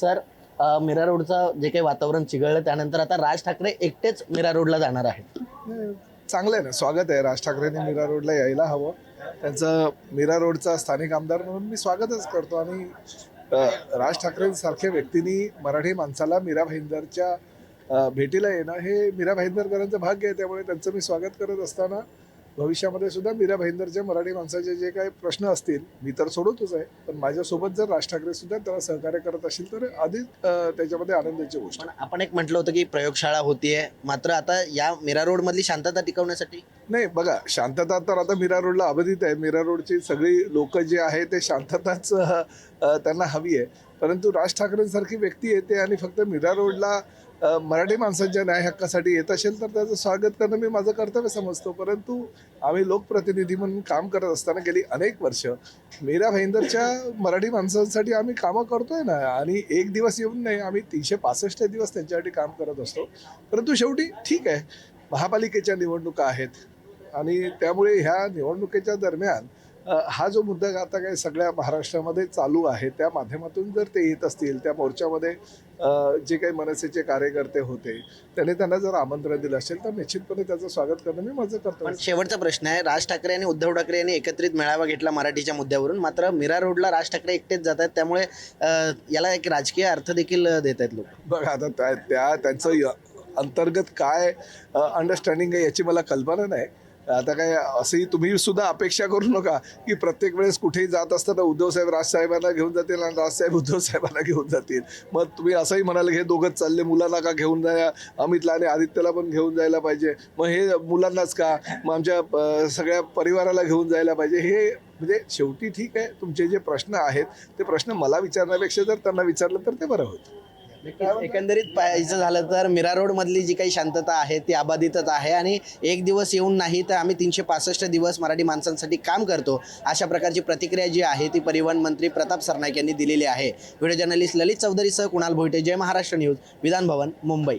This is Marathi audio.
सर मीरा रोडचं जे काही वातावरण चिघळलं त्यानंतर आता राज ठाकरे एकटेच मीरा रोडला जाणार आहेत. चांगलं आहे ना. स्वागत आहे राज ठाकरेंनी मीरा रोडला यायला हवं. त्यांचं मीरा रोडचा स्थानिक आमदार म्हणून मी स्वागतच करतो आणि अ, राज ठाकरेंसारख्या व्यक्तींनी मराठी माणसाला मीरा भाईंदरच्या अ, भेटीला येणं हे मीरा भाईंदरकरांचं भाग्य आहे. त्यामुळे त्यांचं मी स्वागत करत असताना भविष्यामध्ये सुद्धा मीरा भाईंदरच्या मराठी माणसाचे जे काही प्रश्न असतील मी तर सोडवतोच आहे. पण माझ्यासोबत जर राज ठाकरे सुद्धा त्याला सहकार्य करत असतील तर अधिक त्याच्यामध्ये आनंदाची गोष्ट. आपण एक म्हटलं होतं की प्रयोगशाळा होतीये. मात्र आता या मीरा रोड मधली शांतता टिकवण्यासाठी? नाही बघा शांतता तर आता मीरा रोडला अबाधित आहे. मीरा रोडची सगळी लोक जे आहे ते शांतताच त्यांना हवी आहे. परंतु राज ठाकरेंसारखी व्यक्ती येते आणि फक्त मीरा रोडला मराठी माणसांच्या न्याय हक्कासाठी येत असेल तर त्याचं स्वागत करणं मी माझं कर्तव्य समजतो. परंतु आम्ही लोकप्रतिनिधी म्हणून काम करत असताना गेली अनेक वर्ष मीरा भाईंदरच्या मराठी माणसांसाठी आम्ही कामं करतोय ना? आणि एक दिवस येऊन नाही आम्ही तीनशे पासष्ट दिवस त्यांच्यासाठी काम करत असतो. परंतु शेवटी ठीक आहे महापालिकेच्या निवडणुका आहेत. आणि त्यामुळे ह्या निवडणुकीच्या दरम्यान हा जो मुद्दा आता काय सगळ्या महाराष्ट्रामध्ये चालू आहे त्या माध्यमातून जर ते येत असतील त्या मोर्चामध्ये जे काही मनसेचे कार्यकर्ते होते त्याने त्यांना जर आमंत्रण दिलं असेल तर निश्चितपणे त्याचं स्वागत करणं मी माझं पण करतो शेवटचा प्रश्न आहे राज ठाकरे आणि उद्धव ठाकरे यांनी एकत्रित मेळावा घेतला मराठीच्या मुद्द्यावरून. मात्र मीरा रोडला राज ठाकरे एकटेच जात आहेत त्यामुळे याला एक राजकीय अर्थ देखील देत आहेत लोक. बघा आता त्या त्या त्यांचं अंतर्गत काय अंडरस्टँडिंग आहे याची मला कल्पना नाही. आता काय असंही तुम्ही सुद्धा अपेक्षा करू नका की प्रत्येक वेळेस कुठेही जात असताना उद्धव साहेब राजसाहेबांना घेऊन जातील आणि राजसाहेब उद्धव साहेबांना घेऊन जातील. मग तुम्ही असंही म्हणाल हे दोघंच चालले मुलांना का घेऊन जाया. अमितला आणि आदित्यला पण घेऊन जायला पाहिजे. मग हे मुलांनाच का? मग आमच्या सगळ्या परिवाराला घेऊन जायला पाहिजे. हे म्हणजे शेवटी ठीक आहे तुमचे जे प्रश्न आहेत ते प्रश्न मला विचारण्यापेक्षा जर त्यांना विचारलं तर ते बरं होतं एकंदरीत पाहायचं झालं तर मीरा रोड मधली जी काही शांतता आहे ती अबाधितच आहे आणि एक दिवस येऊन नाही तर आम्ही तीनशे पासष्ट दिवस मराठी माणसांसाठी काम करतो अशा प्रकारची प्रतिक्रिया जी आहे ती परिवहन मंत्री प्रताप सरनाईक यांनी दिलेली आहे. व्हिडिओ जर्नलिस्ट ललित चौधरीसह कुणाल भोईटे जय महाराष्ट्र न्यूज विधान भवन मुंबई.